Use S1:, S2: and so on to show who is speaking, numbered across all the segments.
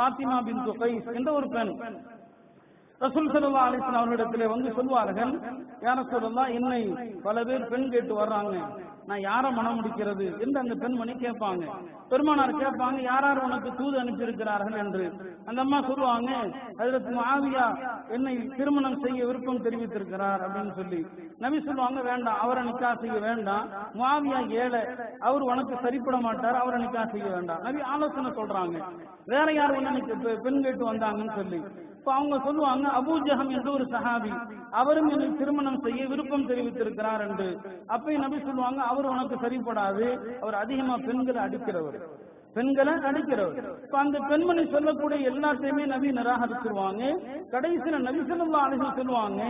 S1: ஃபாத்திமா பின் guys என்ற ஒரு பெண். ரசூல் சல்லா அலிஸ்லாம் அவர்களிடத்திலே வந்து சொல்வார்கள் யார சொல்லலாம் என்னை பல பேர் பெண் கேட்டு வர்றாங்க. நான் யார மனம் முடிக்கிறது என்று அந்த பெண்மணி கேட்பாங்க. பெருமானார் கேட்பாங்க யார் யார் உனக்கு தூது அனுப்பியிருக்கிறார்கள்? என்று. அந்த அம்மா சொல்லுவாங்க அதற்கு மாவியா என்னை திருமணம் செய்ய விருப்பம் தெரிவித்திருக்கிறார் அப்படின்னு சொல்லி. நபி சொல்லுவாங்க வேண்டாம் அவரை நிக்கா செய்ய வேண்டாம். மாவியா ஏழை அவர் உனக்கு சரிப்பட மாட்டார் அவரை நிக்கா செய்ய வேண்டாம். நபி ஆலோசனை சொல்றாங்க. வேற யார் உன்னை பெண் கேட்டு வந்தாங்கன்னு சொல்லி. இப்ப அவங்க சொல்லுவாங்க அபூஜகம் என்று ஒரு சஹாபி அவரும் எனக்கு திருமணம் செய்ய விருப்பம் தெரிவித்திருக்கிறார் என்று அப்பயும் நபி சொல்லுவாங்க அவர் உனக்கு சரிப்படாது. அவர் அதிகமா பெண்களை அடிக்கிறவர். பெண்களை அடிக்கிறவர். இப்ப அந்த பெண்மணி சொல்லக்கூடிய எல்லாத்தையுமே நபி நிராகரிச்சிருவாங்க. கடைசியில நபி சொல்லா அழகி சொல்லுவாங்க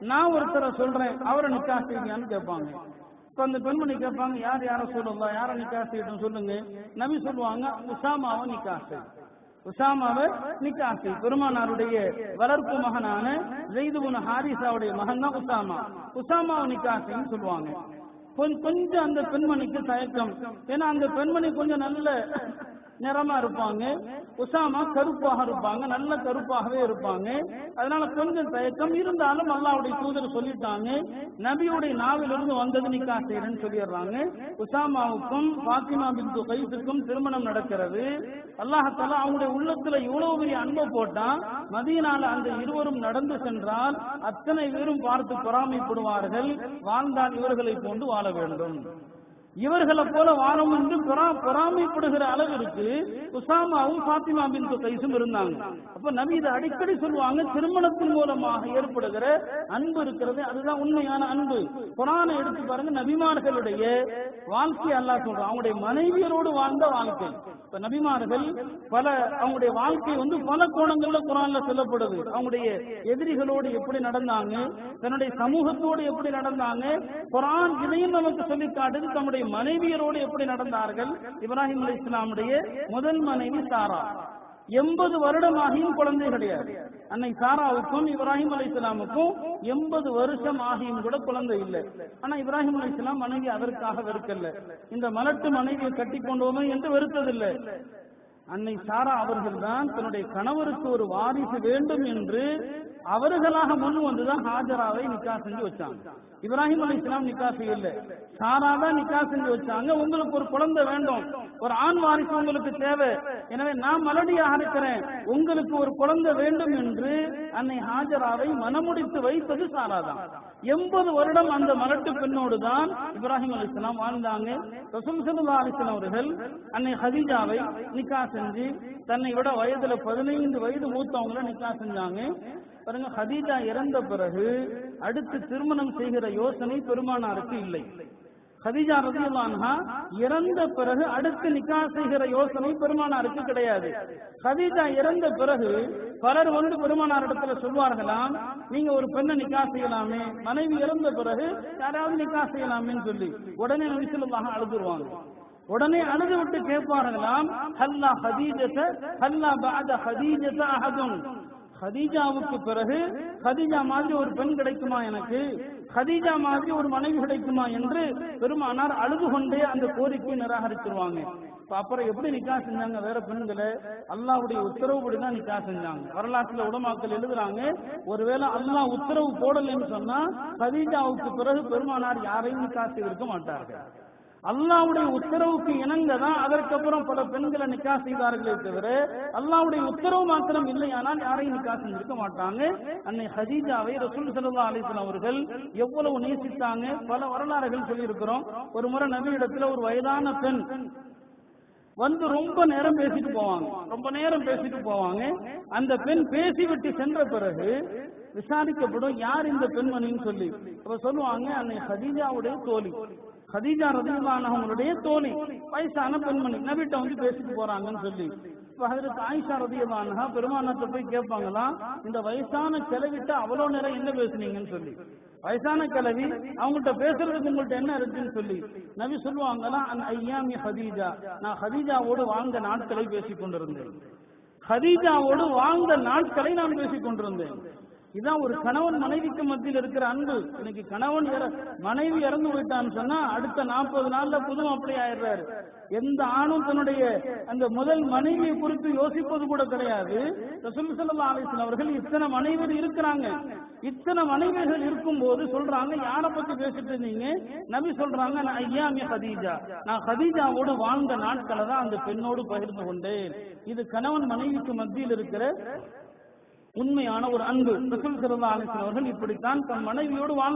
S1: நான் ஒருத்தரை சொல்றேன் அவரை நிக்கா செய்யான்னு கேட்பாங்க. இப்ப அந்த பெண்மணி கேட்பாங்க யார் யார சொல்லலாம் யார நிக்கா செய்யட்டும் சொல்லுங்க. நபி சொல்லுவாங்க உசாமாவை நிக்கா செய்யும் உசாமாவை நிக்காசி. பெருமானாருடைய வளர்ப்பு மகனான ஜெய்துபுன் ஹாரிசாவுடைய மகன் தான் உசாமா. உசாமாவை நிக்காசின்னு சொல்லுவாங்க. கொஞ்சம் அந்த பெண்மணிக்கு தயக்கம். ஏன்னா அந்த பெண்மணி கொஞ்சம் நல்ல நிறமா இருப்பாங்க. உசாமா கருப்பாக இருப்பாங்க. நல்ல கருப்பாகவே இருப்பாங்க. அதனால கொஞ்சம் தயக்கம். இருந்தாலும் அல்லாவுடைய தூதர் சொல்லிட்டாங்க நபியுடைய நாவிலிருந்து வந்தது நிக்கா செய்யறேன்னு சொல்லிடுறாங்க. உசாமாவுக்கும் பாத்திமா பின் கைசுக்கும் திருமணம் நடக்கிறது. அல்லாஹால அவங்களுடைய உள்ளத்துல இவ்வளவு பெரிய அன்பை போட்டா மதியனால அந்த இருவரும் நடந்து சென்றால் அத்தனை பேரும் பார்த்து பொறாமைப்படுவார்கள். வாழ்ந்தால் இவர்களை போன்று வாழ வேண்டும். இவர்களை போல வாரம் என்று பொறா- பொறாமைப்படுகிற அளவிற்கு உசாமாவும் பாத்திமா பின் கைசும் இருந்தாங்க. அப்ப நபி இதை அடிக்கடி சொல்லுவாங்க திருமணத்தின் மூலமாக ஏற்படுகிற அன்பு இருக்கிறது அதுதான் உண்மையான அன்பு. குரானை எடுத்து பாருங்க நபிமார்களுடைய வாழ்க்கை அல்லா சொல்றான். அவங்களுடைய மனைவியரோடு வாழ்ந்த வாழ்க்கை. இப்ப நபிமார்கள் பல அவங்களுடைய வாழ்க்கை வந்து பல கோணங்கள்ல குரான்ல சொல்லப்படுது. அவங்களுடைய எதிரிகளோடு எப்படி நடந்தாங்க தன்னுடைய சமூகத்தோடு எப்படி நடந்தாங்க குரான் இதையும் நமக்கு சொல்லி காட்டுது தன்னுடைய மனைவியரோடு எப்படி நடந்தார்கள்? இப்ராஹிம் அலி இஸ்லாமுடைய முதல் மனைவி சாரா. எண்பது வருடமாகியும் குழந்தை கிடையாது. அன்னை சாராவுக்கும் இப்ராஹிம் அலி இஸ்லாமுக்கும் எண்பது வருஷம் ஆகியும் கூட குழந்தை இல்லை. ஆனா இப்ராஹிம் அலி இஸ்லாம் மனைவி அதற்காக வெறுக்கல இந்த மலட்டு மனைவியை கட்டி கொண்டோமே என்று வெறுத்ததில்லை. அன்னை சாரா அவர்கள் தான் தன்னுடைய கணவருக்கு ஒரு வாரிசு வேண்டும் என்று அவர்களாக முன் வந்துதான் ஹாஜராவை நிக்கா செஞ்சு வச்சாங்க. இப்ராஹிம் அலி இஸ்லாம் நிக்கா செய்யல சாராதான் நிக்கா செஞ்சு வச்சாங்க உங்களுக்கு ஒரு குழந்தை வேண்டும். ஒரு ஆண் வாரிசு உங்களுக்கு தேவை. எனவே நான் மலடியாக இருக்கிறேன் உங்களுக்கு ஒரு குழந்தை வேண்டும் என்று அன்னை ஹாஜராவை மனமுடித்து வைத்தது சாராதான். எண்பது வருடம் அந்த மலட்டு பெண்ணோடு தான் இப்ராஹிம் அலி இஸ்லாம் வாழ்ந்தாங்க. ரசூல் சல்லா அலிஸ்லாம் அவர்கள் அன்னை ஹதீஜாவை நிக்கா செஞ்சு தன்னை விட வயதுல பதினைந்து வயது மூத்தவங்கள நிக்கா செஞ்சாங்க. பாருங்க ஹதீஜா இறந்த பிறகு அடுத்து திருமணம் செய்கிற யோசனை பெருமானாருக்கு இல்லை. கதிஜா ரதியுல்லான்ஹா இறந்த பிறகு அடுத்து நிக்கா செய்கிற யோசனை பெருமானாருக்கு கிடையாது. கதிஜா இறந்த பிறகு பலர் வந்து பெருமானார் இடத்துல சொல்வார்களாம் நீங்க ஒரு பெண்ணை நிக்கா செய்யலாமே மனைவி இறந்த பிறகு யாராவது நிக்கா செய்யலாமேன்னு சொல்லி. உடனே நபிசுல்லாக அழுதுருவாங்க. உடனே அழுது விட்டு கேட்பார்களாம் ஹல்லா ஹதீஜத ஹல்லா பாத ஹதீஜத அகதும் ஹதீஜாவுக்கு பிறகு ஹதீஜா மாதிரி ஒரு பெண் கிடைக்குமா எனக்கு? ஹதீஜா மாதிரி ஒரு மனைவி கிடைக்குமா என்று பெருமானார் அழுது கொண்டே அந்த கோரிக்கையை நிராகரிச்சிருவாங்க. அப்புறம் எப்படி நிக்கா செஞ்சாங்க வேற பெண்களை? அல்லாவுடைய உத்தரவுப்படி தான் நிக்கா செஞ்சாங்க. வரலாற்றுல உடமாக்கள் எழுதுறாங்க ஒருவேளை அல்லாஹ் உத்தரவு போடலைன்னு சொன்னா ஹதீஜாவுக்கு பிறகு பெருமானார் யாரையும் நிக்கா செய்திருக்க மாட்டார்கள். அல்லாவுடைய உத்தரவுக்கு இணங்க தான் அதற்கப்புறம் பல பெண்களை நிக்கா செய்தார்களே தவிர அல்லாவுடைய உத்தரவு மாத்திரம் இல்லையானால் யாரையும் நிக்கா செஞ்சிருக்க மாட்டாங்க. அன்னை ஹதீஜாவை ரசூல் சல்லா அலிஸ்லாம் அவர்கள் எவ்வளவு நேசித்தாங்க பல வரலாறுகள் சொல்லியிருக்கிறோம். ஒரு முறை நபி இடத்துல ஒரு வயதான பெண் வந்து ரொம்ப நேரம் பேசிட்டு போவாங்க. ரொம்ப நேரம் பேசிட்டு போவாங்க. அந்த பெண் பேசிவிட்டு சென்ற பிறகு விசாரிக்கப்படும் யார் இந்த பெண்மணின்னு சொல்லி. அப்ப சொல்லுவாங்க அன்னை ஹதீஜாவுடைய தோழி. ஹதீஜா ரதியல்லானவங்களுடைய தோழி வயசான பெண்மணி. நபிட்ட வந்து பேசிட்டு போறாங்கன்னு சொல்லி. இப்ப ஹதரத் ஆயிஷா ரதியல்லானஹா பெருமானத்தை போய் கேட்பாங்களா இந்த வயசான கிளவிட்ட அவ்வளவு நேரம் என்ன பேசுனீங்கன்னு சொல்லி. வயசான கிளவி அவங்கள்ட்ட பேசுறதுக்கு உங்கள்ட்ட என்ன இருக்குன்னு சொல்லி. நபி சொல்லுவாங்களா அந்த ஐயாமி ஹதீஜா. நான் ஹதீஜாவோடு வாழ்ந்த நாட்களை பேசிக் கொண்டிருந்தேன் ஹதீஜாவோடு வாழ்ந்த நாட்களை நான் பேசிக் கொண்டிருந்தேன் இதான் ஒரு கணவன் மனைவிக்கு மத்தியில் இருக்கிற அன்பு. இன்னைக்கு கணவன் மனைவி இறந்து போயிட்டான்னு சொன்னா அடுத்த நாற்பது நாள்ல புது அப்படி ஆயிடுறாரு. எந்த ஆணும் தன்னுடைய அந்த முதல் மனைவியை குறித்து யோசிப்பது கூட கிடையாது. ரசூல் ஸல்லல்லாஹு அவர்கள் இத்தனை மனைவியர் இருக்கிறாங்க. இத்தனை மனைவிகள் இருக்கும்போது சொல்றாங்க யாரை பத்தி பேசிட்டு இருந்தீங்க? நபி சொல்றாங்க நான் ஐயாமி ஹதீஜா. நான் ஹதீஜாவோடு வாழ்ந்த நாட்களை தான் அந்த பெண்ணோடு பகிர்ந்து கொண்டேன். இது கணவன் மனைவிக்கு மத்தியில் இருக்கிற உண்மையான ஒரு அன்பு. ரசூல் ஸல்லல்லாஹு அலைஹி அவர்கள் இப்படித்தான் தன் மனைவியோடு வாழ்